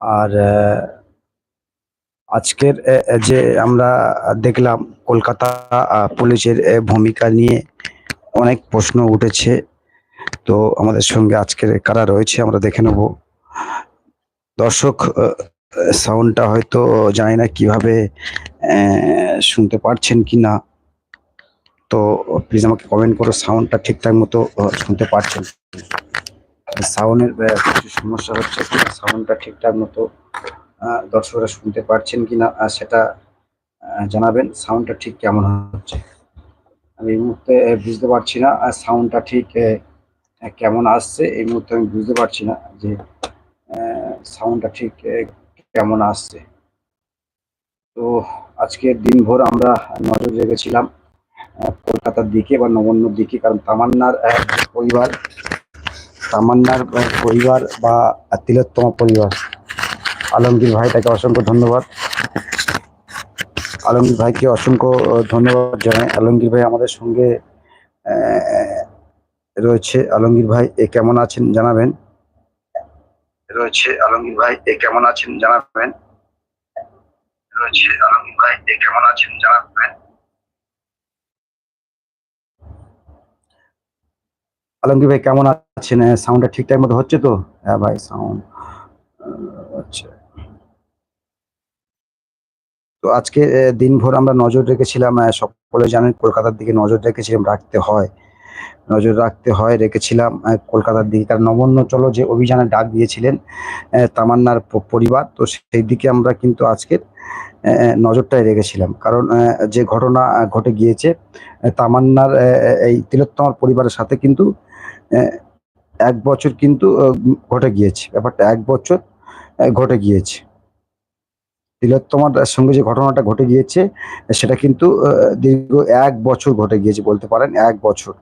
আর আজকের যে আমরা দেখলাম কলকাতা পুলিশের ভূমিকা নিয়ে অনেক প্রশ্ন উঠেছে। তো আমাদের সঙ্গে আজকের কারা রয়েছে আমরা দেখে নেব। দর্শক সাউন্ডটা হয়তো জানি না কীভাবে শুনতে পারছেন কি না। তো প্লিজ আমাকে কমেন্ট করো, সাউন্ডটা ঠিকঠাক মতো শুনতে পারছেন। সাউন্ডের কিছু সমস্যা হচ্ছে কিনা সাউন্ডটা ঠিকঠাক মতো দর্শকরা শুনতে পারছেন কিনা সেটা জানাবেন সাউন্ডটা ঠিক কেমন হচ্ছে? আমি এই মুহূর্তে বুঝতে পারছি না সাউন্ডটা ঠিক কেমন আসছে, এই মুহূর্তে আমি বুঝতে পারছি না যে সাউন্ডটা ঠিক কেমন আসছে। তো, আজকের দিনভর আমরা নজর রেখেছিলাম কলকাতার দিকে বা নবান্নর দিকে, কারণ তামান্নার পরিবার তামান্নার পরিবার বা তিলোত্তম পরিবার। আলমগীর ভাই তাকে অসংখ্য ধন্যবাদ। আলমগীর ভাইকে অসংখ্য ধন্যবাদ জানাই। আলমগীর ভাই আমাদের সঙ্গে রয়েছে। আলমগীর ভাই, এ কেমন আছেন জানাবেন? রয়েছে। আলমগীর ভাই, এ কেমন আছেন জানাবেন? রয়েছে। আলমগীর ভাই, এ কেমন আছেন জানাবেন? আলমগীর ভাই কেমন আছেন? সাউন্ডটা ঠিকঠাক মতো হচ্ছে তো? হ্যাঁ ভাই সাউন্ড আচ্ছা তো আজকে দিনভর আমরা নজর রেখেছিলাম সকলে জানেন কলকাতার দিকে নজর রেখেছিলাম, রাখতে হয়। নজর রাখতে হয়, রেখেছিলাম কলকাতার দিকে। কারণ নবান্ন চলো যে অভিযানে ডাক দিয়েছিলেন তামান্নার পরিবার, তো সেই দিকে আমরা কিন্তু আজকের নজরটাই রেখেছিলাম। কারণ যে ঘটনা ঘটে গিয়েছে তামান্নার এই তিলোত্তমার পরিবারের সাথে কিন্তু এক বছর কিন্তু ঘটে গিয়েছে। ব্যাপারটা এক বছর ঘটে গিয়েছে। তিলোত্তমার সঙ্গে যে ঘটনাটা ঘটে গিয়েছে, সেটা কিন্তু দীর্ঘ এক বছর ঘটে গিয়েছে বলতে পারেন, এক বছর।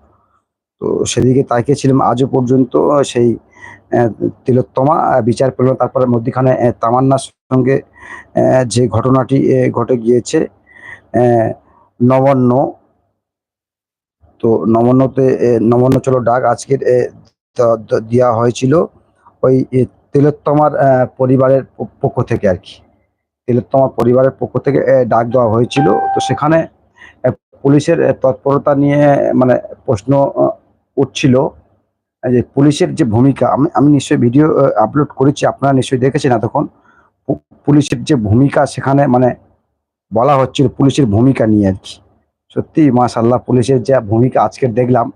তো সেদিকে তাকিয়েছিলাম আজও পর্যন্ত, সেই তিলোত্তমা বিচার পেল তারপরে মধ্যখানে তামান্নার সঙ্গে যে ঘটনাটি ঘটে গিয়েছে নবান্ন তো নবান্নতে আহ, নবান্ন চলো ডাক আজকের দেওয়া হয়েছিল ওই তেলোত্তমার পরিবারের পক্ষ থেকে আর কি। তেলোত্তমার পরিবারের পক্ষ থেকে ডাক দেওয়া হয়েছিল। তো সেখানে পুলিশের তৎপরতা নিয়ে মানে প্রশ্ন উঠছিল। যে পুলিশের যে ভূমিকা আমি আমি নিশ্চয়ই ভিডিও আপলোড করেছি আপনারা নিশ্চয়ই দেখেছেন এতক্ষণ। পুলিশের যে ভূমিকা সেখানে মানে বলা হচ্ছিল পুলিশের ভূমিকা নিয়ে আর কি। সত্যি মাশাল্লাহ পুলিশের যে ভূমিকা আজকের দেখলাম,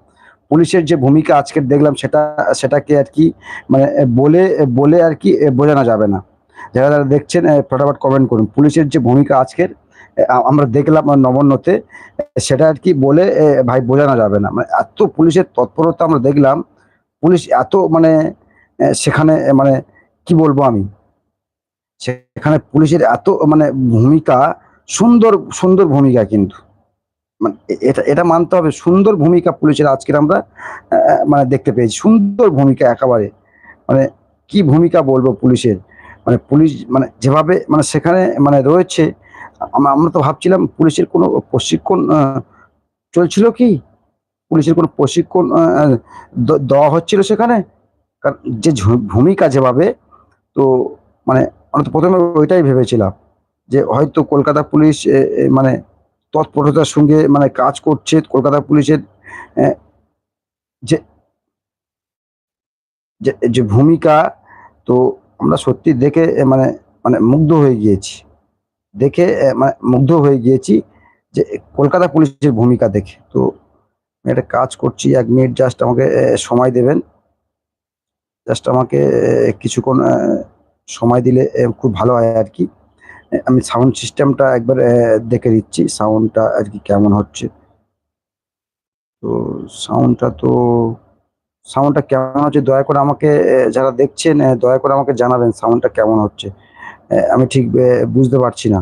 পুলিশের যে ভূমিকা আজকের দেখলাম সেটা, সেটাকে আর কি মানে বলে বলে আর কি বোঝানো যাবে না। যারা যারা দেখছেন ফটাফট কমেন্ট করুন। পুলিশের যে ভূমিকা আজকের আমরা দেখলাম নবান্নতে, সেটা আর কি বলে ভাই বোঝানো যাবে না। মানে এত পুলিশের তৎপরতা আমরা দেখলাম, পুলিশ এত মানে সেখানে মানে কি বলব আমি? সেখানে পুলিশের এত মানে ভূমিকা, সুন্দর সুন্দর ভূমিকা কিন্তু। মানে এটা এটা মানতে হবে। সুন্দর ভূমিকা পুলিশের আজকের আমরা মানে দেখতে পেয়েছি। সুন্দর ভূমিকা একেবারে। মানে কি ভূমিকা বলব পুলিশের? মানে পুলিশ মানে যেভাবে মানে সেখানে মানে রয়েছে আমরা তো ভাবছিলাম পুলিশের কোনো প্রশিক্ষণ চলছিল কি? পুলিশের কোনো প্রশিক্ষণ দেওয়া হচ্ছিল সেখানে? কারণ যে ভূমিকা যেভাবে, তো মানে আমরা তো প্রথমে ওইটাই ভেবেছিলাম। যে হয়তো কলকাতা পুলিশ মানে তৎপরতার সঙ্গে মানে কাজ করছে কলকাতা পুলিশের যে যে ভূমিকা, তো আমরা সত্যি দেখে মানে মানে মুগ্ধ হয়ে গিয়েছি। দেখে মানে মুগ্ধ হয়ে গিয়েছি যে কলকাতা পুলিশের ভূমিকা দেখে। তো একটা কাজ করছি, এক মিনিট জাস্ট আমাকে সময় দেবেন। জাস্ট আমাকে কিছুক্ষণ সময় দিলে খুব ভালো হয় আর কি। আমি সাউন্ড সিস্টেমটা একবার দেখে দিচ্ছি সাউন্ডটা আর কি কেমন হচ্ছে। তো সাউন্ডটা তো সাউন্ডটা কেমন হচ্ছে দয়া করে আমাকে যারা দেখছেন দয়া করে আমাকে জানাবেন সাউন্ডটা কেমন হচ্ছে। আমি ঠিক বুঝতে পারছি না।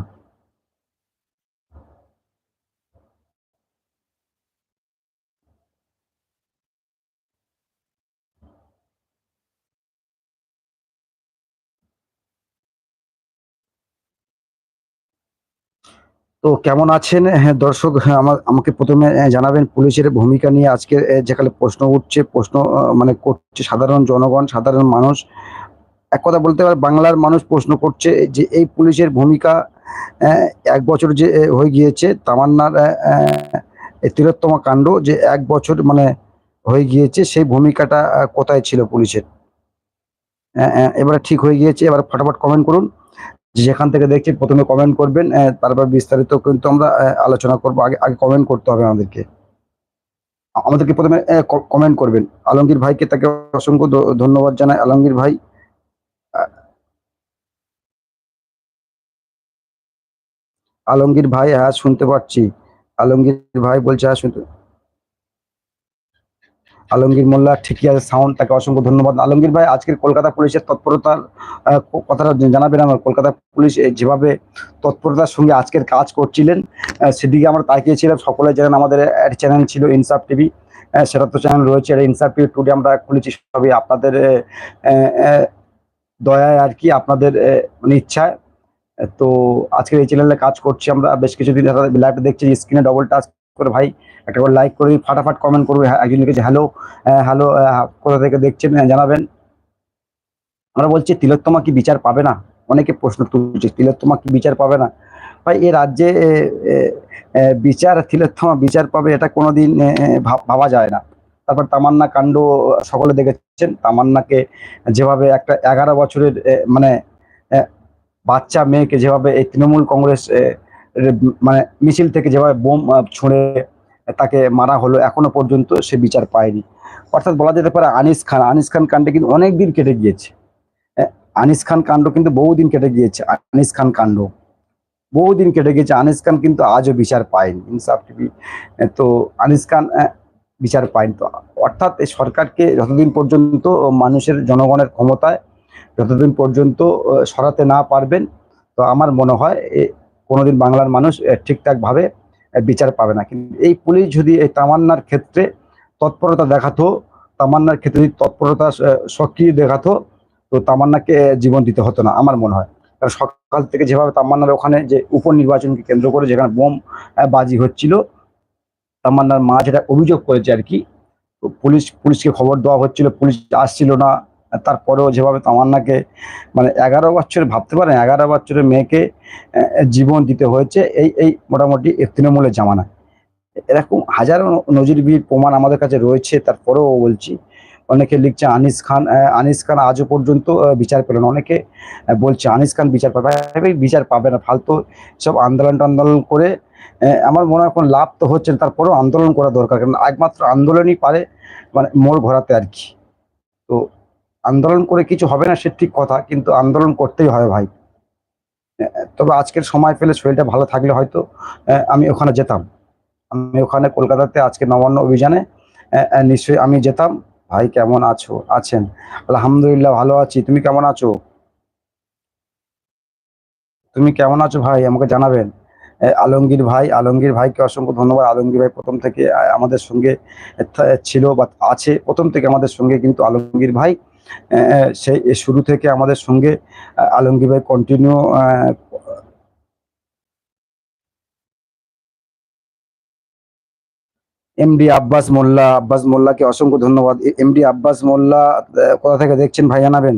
তো কেমন আছেন? হ্যাঁ দর্শক হ্যাঁ আমাকে প্রথমে জানাবেন পুলিশের ভূমিকা নিয়ে আজকে যেখানে প্রশ্ন উঠছে, প্রশ্ন মানে করছে সাধারণ জনগণ, সাধারণ মানুষ। এক কথা বলতে পারে বাংলার মানুষ প্রশ্ন করছে যে এই পুলিশের ভূমিকা এক বছর যে হয়ে গিয়েছে, তামান্নার তিলোত্তমা কাণ্ড যে এক বছর মানে হয়ে গিয়েছে, সেই ভূমিকাটা কোথায় ছিল পুলিশের? এবারে ঠিক হয়ে গিয়েছে, এবার ফটাফট কমেন্ট করুন। যেখান থেকে দেখছি প্রথমে কমেন্ট করবেন তারপর বিস্তারিত কিন্তু আমরা আলোচনা করব। আগে আগে কমেন্ট করতে হবে আমাদেরকে। আমাদেরকে প্রথমে কমেন্ট করবেন। আলমগীর ভাইকে তাকে অসংখ্য ধন্যবাদ জানাই। আলমগীর ভাই আলমগীর ভাই হ্যাঁ শুনতে পাচ্ছি। আলমগীর ভাই বলছে হ্যাঁ শুনতে আলমগীর মোল্লা, ঠিকই আছে সাউন্ড তাকে অসংখ্য ধন্যবাদ। আলমগীর ভাই, আজকের কলকাতা পুলিশের তৎপরতার কথাটা জানাবেন আমার। কলকাতা পুলিশ যেভাবে তৎপরতার সঙ্গে আজকের কাজ করছিলেন সেদিকে আমরা তাকিয়েছিলাম। সকলে জানেন আমাদের চ্যানেল ছিল ইনসাফ টিভি সেটা তো চ্যানেল রয়েছে। ইনসাফ টিভি টুডে আমরা খুলেছি সবই আপনাদের দয়ায় আর কি, আপনাদের মানে ইচ্ছায়। তো আজকের এই চ্যানেলে কাজ করছি আমরা। বেশ কিছুদিন লাইভে দেখছি স্ক্রিনে ডবল টাচ করে ভাই একটা করে লাইক করে ফাটাফাট কমেন্ট করবে হ্যাঁ, একজন লিখেছে হ্যালো হ্যালো কোথা থেকে দেখছেন জানাবেন? আমরা বলছি তিলোত্তমা কি বিচার পাবে না? অনেকে প্রশ্ন তুলছে তিলোত্তমা কি বিচার পাবে না? ভাই এ রাজ্যে বিচার তিলোত্তমা বিচার পাবে এটা কোনোদিন ভাবা যায় না। তারপর তামান্না কাণ্ড সকলে দেখেছেন তামান্নাকে যেভাবে একটা এগারো বছরের মানে বাচ্চা মেয়েকে যেভাবে এই তৃণমূল কংগ্রেস মানে মিছিল থেকে যেভাবে বোম ছুঁড়ে তাকে মারা হলো, এখনও পর্যন্ত সে বিচার পায়নি। অর্থাৎ বলা যেতে পারে আনিস খান আনিস খান কাণ্ডে কিন্তু অনেক দিন কেটে গিয়েছে। আনিস খান কাণ্ড কিন্তু বহুদিন কেটে গিয়েছে, আনিস খান কাণ্ড। বহুদিন কেটে গিয়েছে, আনিস খান কিন্তু আজও বিচার পায়নি, ইনসাফ টিভি তো আনিস খান বিচার পায়নি। তো অর্থাৎ এই সরকারকে যতদিন পর্যন্ত মানুষের জনগণের ক্ষমতায়, যতদিন পর্যন্ত সরাতে না পারবেন, তো আমার মনে হয় কোনোদিন বাংলার মানুষ ঠিকঠাকভাবে বিচার পাবে না। কিন্তু এই পুলিশ যদি এই তামান্নার ক্ষেত্রে তৎপরতা দেখাতো, তামান্নার ক্ষেত্রে যদি তৎপরতা সক্রিয় দেখাতো, তো তামান্নাকে জীবন দিতে হতো না, আমার মনে হয়। কারণ সকাল থেকে যেভাবে তামান্নার ওখানে যে উপনির্বাচনকে কেন্দ্র করে যেখানে বোম বাজি হচ্ছিল, তামান্নার মা যেটা অভিযোগ করেছে আর কি পুলিশ, পুলিশকে খবর দেওয়া হচ্ছিল, পুলিশ আসছিল না তারপরেও যেভাবে তামান্নাকে মানে এগারো বছর ভাবতে পারেন, এগারো বছরের মেয়েকে জীবন দিতে হয়েছে এই এই মোটামুটি তৃণমূলের জামানা এরকম হাজারো নজিরবিহীন প্রমাণ আমাদের কাছে রয়েছে, তারপরেও বলছি, অনেকে লিখছে আনিস খান আনিস খান আজও পর্যন্ত বিচার পেল না। অনেকে বলছে আনিস খান বিচার পাবে বিচার পাবে না, ফালতু সব আন্দোলন টান্দোলন করে আমার মনে হয় লাভ তো হচ্ছে না, তারপরেও আন্দোলন করা দরকার। কারণ একমাত্র আন্দোলনই পারে মানে মোড় ঘোরাতে আর কি। তো আন্দোলন করে কিছু হবে না, সে ঠিক কথা, কিন্তু আন্দোলন করতেই হবে ভাই। তবে আজকের সময় পেলে শরীরটা ভালো থাকলে হয়তো আমি ওখানে যেতাম। আমি ওখানে কলকাতাতে আজকে নবান্ন অভিযানে নিশ্চয়ই আমি যেতাম। ভাই, কেমন আছো? আছেন? আলহামদুলিল্লাহ ভালো আছি। তুমি কেমন আছো? তুমি কেমন আছো ভাই? আমাকে জানাবেন। আলমগীর ভাই, আলমগীর ভাইকে অসংখ্য ধন্যবাদ। আলমগীর ভাই প্রথম থেকে আমাদের সঙ্গে ছিল বা আছে। প্রথম থেকে আমাদের সঙ্গে কিন্তু আলমগীর ভাই। সেই শুরু থেকে আমাদের সঙ্গে আলমগীর ভাই কন্টিনিউ এমডি আব্বাস মোল্লা, আব্বাস মোল্লাকে অসংখ্য ধন্যবাদ। এমডি আব্বাস মোল্লা কোথা থেকে দেখছেন ভাই জানাবেন?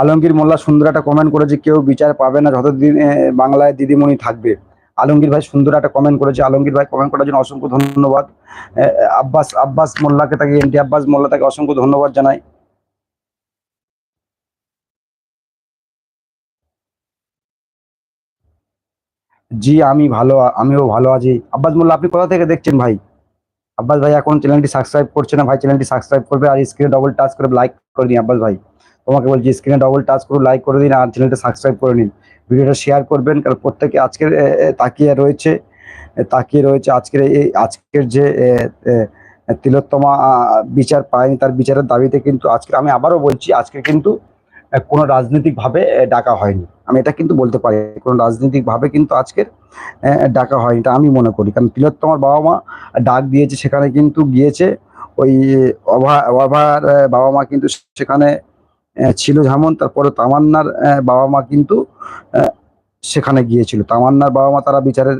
আলমগীর মোল্লা সুন্দর একটা কমেন্ট করেছে, কেউ বিচার পাবে না, যতদিন বাংলায় দিদিমণি থাকবে। আলমগীর ভাই সুন্দর একটা কমেন্ট করেছে। আলমগীর ভাই কমেন্ট করার জন্য অসংখ্য ধন্যবাদ। আব্বাস আব্বাস মোল্লাকে তাকে এমডি আব্বাস মোল্লা তাকে অসংখ্য ধন্যবাদ জানাই। জি, আমি ভালো, আমিও ভালো আছি। আব্বাস মোল্লা, আপনি কোথা থেকে দেখছেন ভাই? আব্বাস ভাই, এখন চ্যানেলটি সাবস্ক্রাইব করছে না? ভাই চ্যানেলটি সাবস্ক্রাইব করবে আর স্ক্রিনে ডবল টাচ করে লাইক করে দিন আব্বাস ভাই। তোমাকে বলছি স্ক্রিনে ডবল টাচ করে লাইক করে দিন আর চ্যানেলটা সাবস্ক্রাইব করে নিন। ভিডিওটা শেয়ার করবেন, কারণ প্রত্যেকে আজকের তাকিয়ে রয়েছে তাকিয়ে রয়েছে আজকের এই, আজকের যে তিলোত্তমা বিচার পায়নি তার বিচারের দাবিতে কিন্তু আজকে আমি আবারও বলছি, আজকে কিন্তু কোনো রাজনৈতিকভাবে ডাকা হয়নি। আমি এটা কিন্তু বলতে পারি, কোনো রাজনৈতিক ভাবে কিন্তু আজকের ডাকা হয়নি এটা আমি মনে করি। কারণ তিলোত্তমার বাবা মা ডাক দিয়েছে, সেখানে কিন্তু গিয়েছে, ওই অভা, অভার বাবা মা কিন্তু সেখানে ছিল যেমন তারপরে তামান্নার বাবা মা কিন্তু সেখানে গিয়েছিল। তামান্নার বাবা মা তারা বিচারের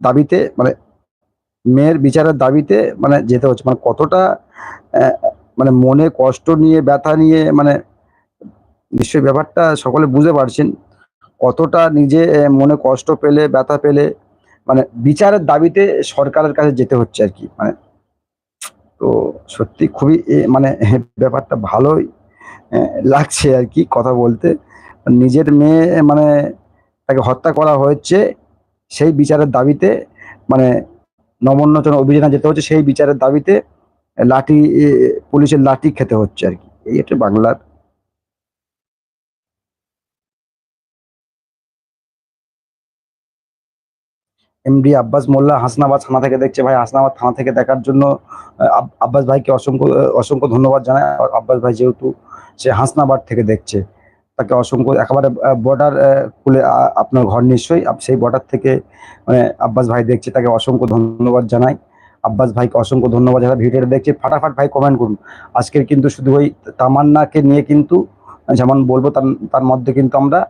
দাবিতে মানে মেয়ের বিচারের দাবিতে মানে যেতে হচ্ছে। মানে কতটা মানে মনে কষ্ট নিয়ে, ব্যথা নিয়ে মানে নিশ্চয়ই ব্যাপারটা সকলে বুঝতে পারছেন, কতটা নিজে মনে কষ্ট পেলে, ব্যথা পেলে মানে বিচারের দাবিতে সরকারের কাছে যেতে হচ্ছে আর কি। মানে তো সত্যি খুবই মানে ব্যাপারটা ভালোই লাগছে আর কি কথা বলতে। নিজের মেয়ে মানে তাকে হত্যা করা হয়েছে, সেই বিচারের দাবিতে মানে নমোন্নচন অভিযানে যেতে হচ্ছে, সেই বিচারের দাবিতে লাঠি পুলিশের লাঠি খেতে হচ্ছে আর কি। এই একটা বাংলার এমডি আব্বাস মোল্লা হাসনাবাদ থানা থেকে দেখছে। ভাই, হাসনাবাদ থানা থেকে দেখার জন্য আব্বাস ভাইকে অসংখ্য অসংখ্য ধন্যবাদ জানায় আব্বাস ভাই যেহেতু সে হাসনাবাদ থেকে দেখছে, তাকে অসংখ্য, একেবারে বর্ডার খুলে আপনার ঘর নিশ্চয়ই সেই বর্ডার থেকে মানে আব্বাস ভাই দেখছে, তাকে অসংখ্য ধন্যবাদ জানাই। আব্বাস ভাইকে অসংখ্য ধন্যবাদ যারা ভিডিওটা দেখছে, ফাটাফাট ভাই কমেন্ট করুন। আজকের কিন্তু শুধু ওই তামান্নাকে নিয়ে কিন্তু, যেমন বলব, তার তার মধ্যে কিন্তু আমরা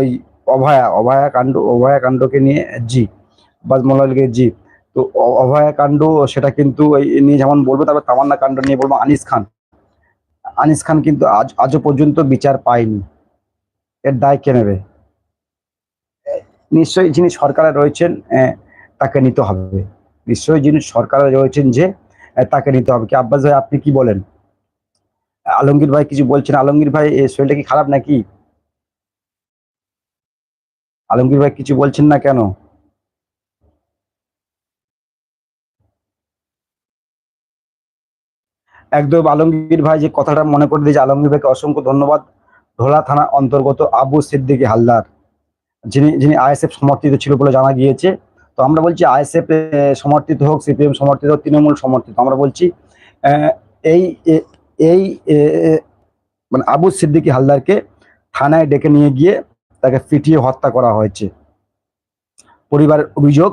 ওই অভয়া অভয়া কাণ্ড, অভয়া কাণ্ডকে নিয়ে জি আব্বাস মোল্লাকে জি। তো অভয়া কাণ্ড, সেটা কিন্তু নিয়ে যেমন বলব, তারপর তামান্না কাণ্ড নিয়ে বলব, আনিস খান। আনিস খান কিন্তু আজ, আজও পর্যন্ত বিচার পায়নি। এর দায় কে নেবে? নিশ্চয়ই যিনি সরকারে রয়েছেন তাকে নিতে হবে। নিশ্চয়ই যিনি সরকারে রয়েছেন যে তাকে নিতে হবে। কি আব্বাস ভাই, আপনি কি বলেন? আলমগীর ভাই কিছু বলছেন? আলমগীর ভাই শরীরটা কি খারাপ নাকি? আলমগীর ভাই কিছু বলছেন না কেন? একদম আলমগীর ভাই যে কথাটা মনে করে দিয়েছে আলমগীর ভাইকে অসংখ্য ধন্যবাদ। ধোলা থানা অন্তর্গত আবু সিদ্দিকী হালদার, যিনি যিনি আইএসএফ সমর্থিত ছিল বলে জানা গিয়েছে। তো আমরা বলছি আইএসএফ সমর্থিত হোক, সিপিএম সমর্থিত হোক, তৃণমূল সমর্থিত। আমরা বলছি এই এই মানে আবু সিদ্দিকী হালদারকে থানায় ডেকে নিয়ে গিয়ে তাকে পিটিয়ে হত্যা করা হয়েছে। পরিবারের অভিযোগ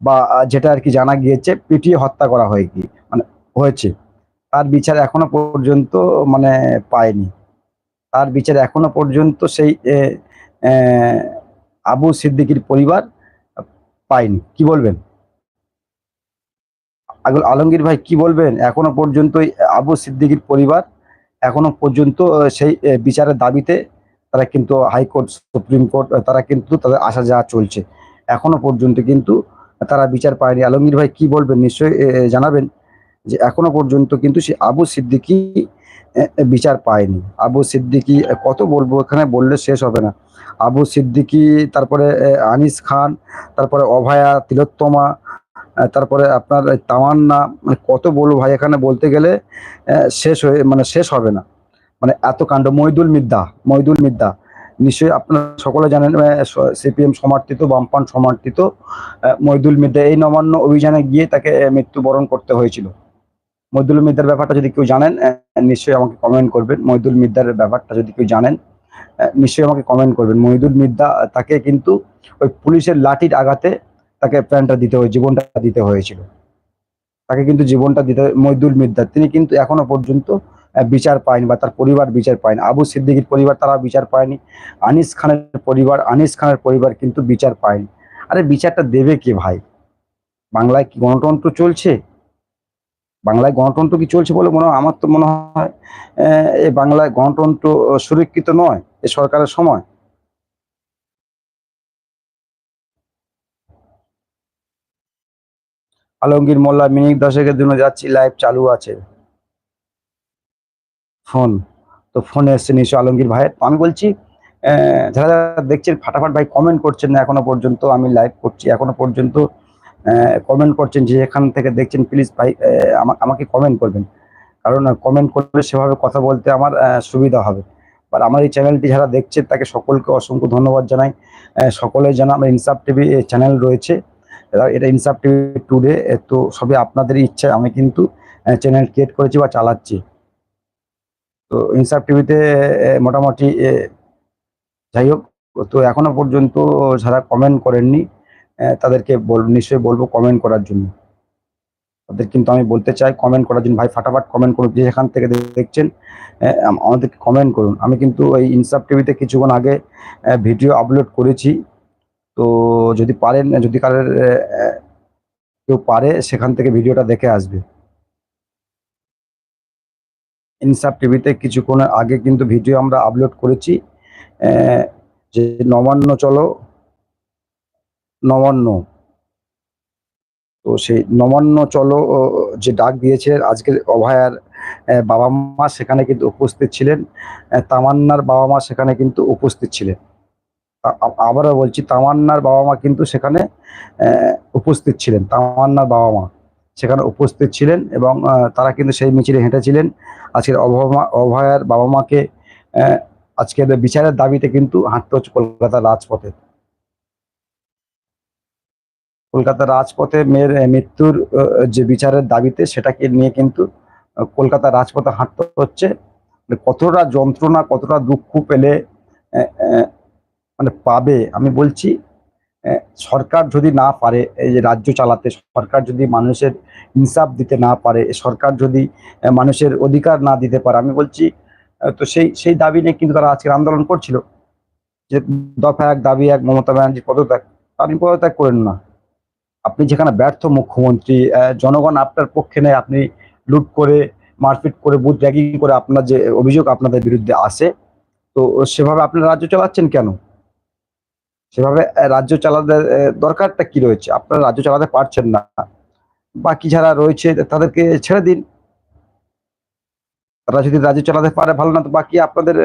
বা যেটা আর কি জানা গিয়েছে, পিটিয়ে হত্যা করা হয় কি মানে হয়েছে। তার বিচার এখনও পর্যন্ত মানে পায়নি। তার বিচার এখনও পর্যন্ত সেই আবু সিদ্দিকীর পরিবার পায়নি। কি বলবেন? আলমগীর ভাই, কি বলবেন? এখনও পর্যন্ত আবু সিদ্দিকির পরিবার, এখনও পর্যন্ত সেই বিচারের দাবিতে তারা কিন্তু হাইকোর্ট সুপ্রিম কোর্ট তারা কিন্তু তাদের আসা যাওয়া চলছে। এখনও পর্যন্ত কিন্তু তারা বিচার পায়নি। আলমগীর ভাই কি বলবেন? নিশ্চয়ই জানাবেন যে এখনও পর্যন্ত কিন্তু সে আবু সিদ্দিকি বিচার পায়নি। আবু সিদ্দিকি কত বলব, এখানে বললে শেষ হবে না। আবু সিদ্দিকি, তারপরে আনিস খান, তারপরে অভয়া, তিলোত্তমা তারপরে আপনার তামান্না মানে কত বলব ভাই, এখানে বলতে গেলে শেষ হয়ে মানে শেষ হবে না। মানে এত কাণ্ড মইদুল মিদ্দা মইদুল মিদ্দা। নিশ্চয়ই আপনারা সকলে জানেন সিপিএম সমর্থিত বামপান সমর্থিত আহ, মইদুল মিদ্দা। এই নবান্ন অভিযানে গিয়ে তাকে মৃত্যুবরণ করতে হয়েছিল। মইদুল মিদ্দার ব্যাপারটা যদি কেউ জানেন নিশ্চয়ই আমাকে কমেন্ট করবেন। মইদুল মিদ্দার ব্যাপারটা যদি কেউ জানেন নিশ্চয়ই আমাকে কমেন্ট করবেন। মহিদুল মিদ্দা তাকে কিন্তু ওই পুলিশের লাঠির আঘাতে তাকে প্রাণটা দিতে হয়ে জীবনটা দিতে হয়েছিল। তাকে কিন্তু জীবনটা দিতে মইদুল মিদ্দা তিনি কিন্তু এখনও পর্যন্ত বিচার পায়নি বা তার পরিবার বিচার পায়নি। আবু সিদ্দিকীর পরিবার তারা বিচার পায়নি। আনিস খানের পরিবার, আনিস খানের পরিবার কিন্তু বিচার পায়নি। আরে বিচারটা দেবে কে ভাই? বাংলায় কি গণতন্ত্র চলছে? বাংলায় গণতন্ত্র কি চলছে বলে মনে হয়, আমার তো মনে হয় এই বাংলায় গণতন্ত্র সুরক্ষিত নয়, এ সরকারের সময়। আলমগীর মোল্লা মিনিট দশেকের জন্য যাচ্ছি লাইভ চালু আছে। ফোন, তো ফোনে এসছে নিশ্চয় আলমগীর ভাইয়ের। আমি বলছি যারা যারা দেখছেন, ফাটাফাট ভাই কমেন্ট করছেন না এখনও পর্যন্ত, আমি লাইভ করছি। এখনও পর্যন্ত কমেন্ট করছেন যে এখান থেকে দেখছেন প্লিজ ভাই আমা- আমাকে কমেন্ট করবেন। কারণ কমেন্ট করলে সেভাবে কথা বলতে আমার সুবিধা হবে। আর আমার এই চ্যানেলটি যারা দেখছেন তাকে সকলকে অসংখ্য ধন্যবাদ জানাই। সকলে জানা আমার ইনসাফ টিভি চ্যানেল রয়েছে। এটা ইনসাফ টিভি টুডে তো সবই আপনাদের ইচ্ছায় আমি কিন্তু চ্যানেল ক্রিয়েট করেছি বা চালাচ্ছি। তো ইনসাফ টিভিতে মোটামুটি যাই হোক, তো এখনও পর্যন্ত যারা কমেন্ট করেননি তাদেরকে বল, নিশ্চয়ই বলব কমেন্ট করার জন্য। তাদের কিন্তু আমি বলতে চাই কমেন্ট করার জন্য। ভাই, ফাটাফাট কমেন্ট করুন, যে এখান থেকে দেখছেন আমাদেরকে কমেন্ট করুন। আমি কিন্তু এই ইনসাফ টিভিতে কিছুক্ষণ আগে ভিডিও আপলোড করেছি। তো যদি পারেন, যদি কারোর কেউ পারে, সেখান থেকে ভিডিওটা দেখে আসবে। ইনসাফ টিভিতে কিছুক্ষণ আগে কিন্তু ভিডিও আমরা আপলোড করেছি যে নবান্ন চলো, নবান্ন। তো সেই নবান্ন চলো যে ডাক দিয়েছে, আজকে অভয়ার বাবা মা সেখানে কিন্তু উপস্থিত ছিলেন তামান্নার বাবা মা সেখানে কিন্তু উপস্থিত ছিলেন। আবারও বলছি তামান্নার বাবা মা কিন্তু সেখানে উপস্থিত ছিলেন। তামান্নার বাবা মা সেখানে উপস্থিত ছিলেন এবং তারা কিন্তু সেই মিছিলে হেঁটেছিলেন। আজকের অভমা অভয়ার বাবা মাকে আজকের বিচারের দাবিতে কিন্তু হাঁটতে হচ্ছে কলকাতার রাজপথে। কলকাতার রাজপথে মেয়ের মৃত্যুর যে বিচারের দাবিতে সেটাকে নিয়ে কিন্তু আহ, কলকাতার রাজপথে হাঁটতে হচ্ছে। কতটা যন্ত্রণা কতটা দুঃখ পেলে মানে পাবে, আমি বলছি সরকার যদি না পারে, এই যে রাজ্য চালাতে, সরকার যদি মানুষের ইনসাফ দিতে না পারে, সরকার যদি মানুষের অধিকার না দিতে পারে, আমি বলছি তো সেই সেই দাবি নিয়ে কিন্তু তারা আজকের আন্দোলন করছিল। যে দফা এক, দাবি এক, মমতা ব্যানার্জি পদত্যাগ, আপনি পদত্যাগ করেন না। আপনি যেখানে ব্যর্থ মুখ্যমন্ত্রী জনগণ আপনার পক্ষে নেয় আপনি লুট করে, মারপিট করে, বুথ র্যাগিং করে আপনার যে অভিযোগ আপনাদের বিরুদ্ধে আসে, তো সেভাবে আপনি রাজ্য চালাচ্ছেন কেন? সেভাবে রাজ্য চালাতে দরকারটা কি রয়েছে? আপনারা রাজ্য চালাতে পারছেন না। বাকি যারা রয়েছে, তাদেরকে ছেড়ে দিন। তারা যদি রাজ্য চালাতে পারে, ভালো না, তো বাকি আপনাদের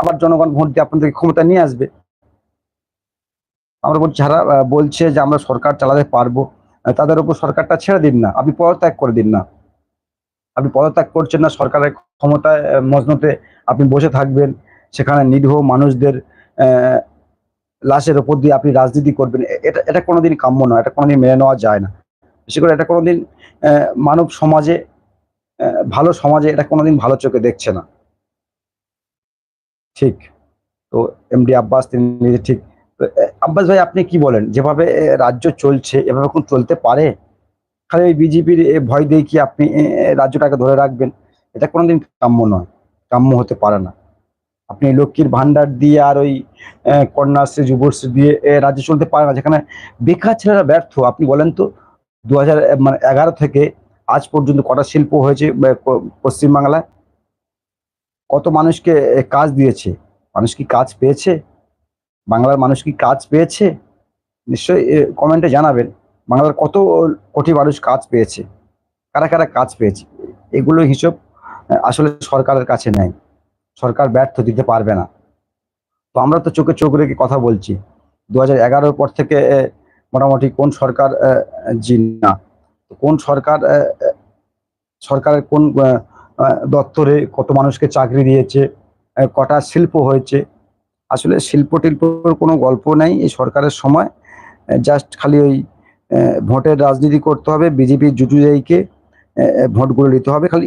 আবার জনগণ ভোট দিয়ে আপনাদের ক্ষমতা নিয়ে আসবে। আমরা যারা বলছে যে আমরা সরকার চালাতে পারব তাদের উপর সরকারটা ছেড়ে দিন না। আপনি পদত্যাগ করে দিন না। আপনি পদত্যাগ করছেন না সরকারের ক্ষমতায় মজনতে। আপনি বসে থাকবেন। সেখানে নিরীহ মানুষদের লাশের ওপর দিয়ে আপনি রাজনীতি করবেন এটা এটা কোনোদিন কাম্য নয়, এটা কোনোদিন মেনে নেওয়া যায় না। বিশেষ করে এটা কোনোদিন মানব সমাজে ভালো সমাজে এটা কোনোদিন ভালো চোখে দেখছে না। ঠিক। তো এমডি আব্বাস, তিনি ঠিক। আব্বাস ভাই, আপনি কি বলেন? যেভাবে রাজ্য চলছে, এভাবে কোন চলতে পারে? খালি ওই বিজেপির ভয় দিয়ে কি আপনি রাজ্যটাকে ধরে রাখবেন, এটা কোনোদিন কাম্য নয়, কাম্য হতে পারে না। আপনি লক্ষ্মীর ভান্ডার দিয়ে আর ওই কন্যাশ্রী, যুবশ্রী দিয়ে রাজ্য চলতে পারে না, যেখানে বেকার ছেলেরা ব্যর্থ। আপনি বলেন তো দু হাজার মানে এগারো থেকে আজ পর্যন্ত কটা শিল্প হয়েছে পশ্চিমবাংলায়? কত মানুষকে কাজ দিয়েছে? মানুষ কি কাজ পেয়েছে? বাংলার মানুষ কি কাজ পেয়েছে? নিশ্চয়ই কমেন্টে জানাবেন, বাংলার কত কোটি মানুষ কাজ পেয়েছে? কারা কারা কাজ পেয়েছে? এগুলো হিসেব আসলে সরকারের কাছে নেই। সরকার ব্যর্থ দিতে পারবে না। তো আমরা তো চোখে চোখ রেখে কথা বলছি। দু হাজার পর থেকে মোটামুটি কোন সরকার জি না। কোন সরকার সরকারের কোন দপ্তরে কত মানুষকে চাকরি দিয়েছে কটা শিল্প হয়েছে? আসলে শিল্প টিল্পর কোনো গল্প নেই। এই সরকারের সময় জাস্ট খালি ওই ভোটের রাজনীতি করতে হবে, বিজেপির জুজুজাইকে ভোটগুলো নিতে হবে। খালি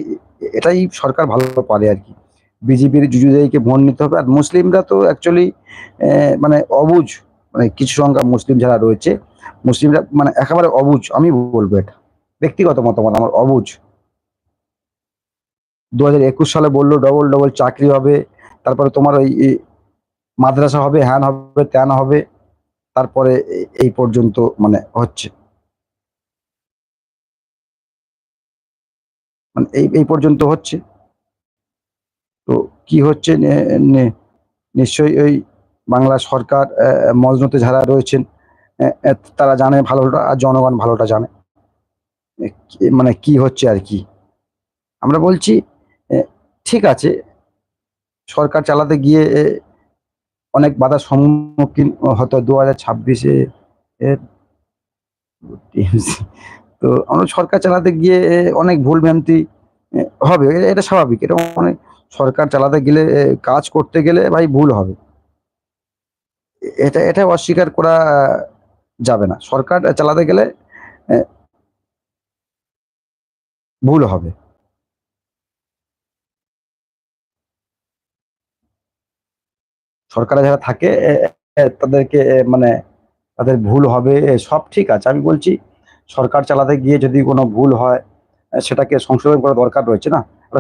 এটাই সরকার ভালো পারে আর কি। বিজেপির জুজুজাইকে ভোট নিতে হবে। আর মুসলিমরা তো অ্যাকচুয়ালি মানে অবুঝ মানে কিছু সংখ্যা মুসলিম যারা রয়েছে, মুসলিমরা মানে একেবারে অবুঝ, আমি বলব এটা। ব্যক্তিগত মতামত, আমার অবুঝ। দু একুশ সালে বলল, ডবল ডবল চাকরি হবে, তারপরে তোমার ওই মাদ্রাসা হবে, হ্যান হবে, ত্যান হবে, তারপরে এই পর্যন্ত মানে হচ্ছে। মানে এই এই পর্যন্ত হচ্ছে। কি হচ্ছে নিশ্চয়ই ওই বাংলা সরকার মজনতে যারা রয়েছেন তারা জানে ভালোটা আর জনগণ ভালোটা জানে। মানে কি হচ্ছে আর কি। আমরা বলছি ঠিক আছে, সরকার চালাতে গিয়ে অনেক বাধার সম্মুখীন হতো দু হাজার ছাব্বিশে তো আমরা সরকার চালাতে গিয়ে অনেক ভুল ভ্রান্তি হবে, এটা স্বাভাবিক, এটা অনেক সরকার চালাতে গেলে কাজ করতে গেলে ভাই ভুল হবে। এটা এটা অস্বীকার করা যাবে না। সরকার চালাতে গেলে ভুল হবে। সরকারে যারা থাকে তাদেরকে মানে তাদের ভুল হবে সব ঠিক আছে। আমি বলছি, সরকার চালাতে গিয়ে যদি কোনো ভুল হয় সেটাকে সংশোধন করা দরকার রয়েছে না?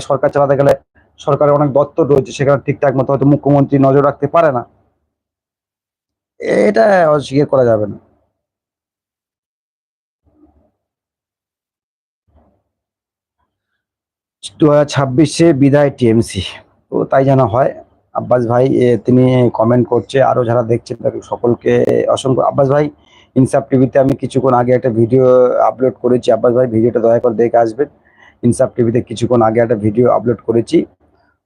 সরকার চালাতে গেলে সরকারের অনেক দপ্তর রয়েছে, সেখানে ঠিকঠাক মতো হয়তো মুখ্যমন্ত্রী নজর রাখতে পারে না। এটা অস্বীকার করা যাবে না। দু হাজার ছাব্বিশে বিদায় টিএমসি। তো তাই জানা হয়। আব্বাস ভাই তিনি কমেন্ট করছে আরও যারা দেখছেন সকলকে অসংখ্য আব্বাস ভাই, ইনসাফ টিভিতে আমি কিছুক্ষণ আগে একটা ভিডিও আপলোড করেছি। আব্বাস ভাই, ভিডিওটা দয়া করে দেখে আসবেন। ইনসাফ টিভিতে কিছুক্ষণ আগে একটা ভিডিও আপলোড করেছি।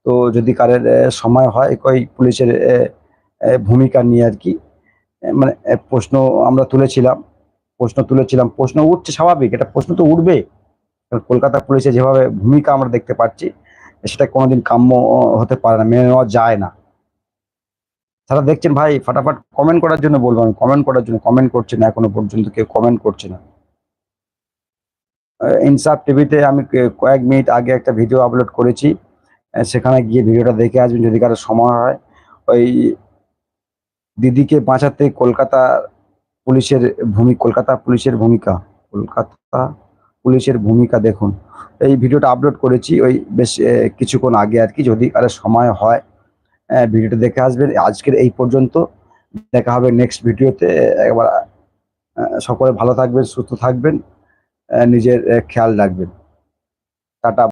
তো যদি কারের সময় হয়, কই পুলিশের ভূমিকা নিয়ে আর কি। মানে প্রশ্ন আমরা তুলেছিলাম, প্রশ্ন তুলেছিলাম, প্রশ্ন উঠছে স্বাভাবিক, এটা প্রশ্ন তো উঠবে। কলকাতা পুলিশে যেভাবে ভূমিকা আমরা দেখতে পাচ্ছি, সেটা কোনোদিন কাম্য হতে পারে না, মেনে নেওয়া যায় না। তারা দেখছেন, ভাই, ফাটাফাট কমেন্ট করার জন্য বলব আমি কমেন্ট করার জন্য কমেন্ট করছে না, এখনও পর্যন্ত কেউ কমেন্ট করছে না। ইনসাফ টিভিতে আমি কয়েক মিনিট আগে একটা ভিডিও আপলোড করেছি। সেখানে গিয়ে ভিডিওটা দেখে আসবেন যদি কারও সময় হয়। ওই দিদিকে বাঁচাতে কলকাতা পুলিশের ভূমি, কলকাতা পুলিশের ভূমিকা, কলকাতা পুলিশের ভূমিকা দেখুন। এই ভিডিওটা আপলোড করেছি, ওই বেশ কিছুক্ষণ আগে আর কি, যদি কারও সময় হয় ভিডিওটা দেখে আসবেন। আজকের এই পর্যন্ত, দেখা হবে নেক্সট ভিডিওতে। একবার সকলে ভালো থাকবেন, সুস্থ থাকবেন নিজের খেয়াল রাখবেন। টাটা।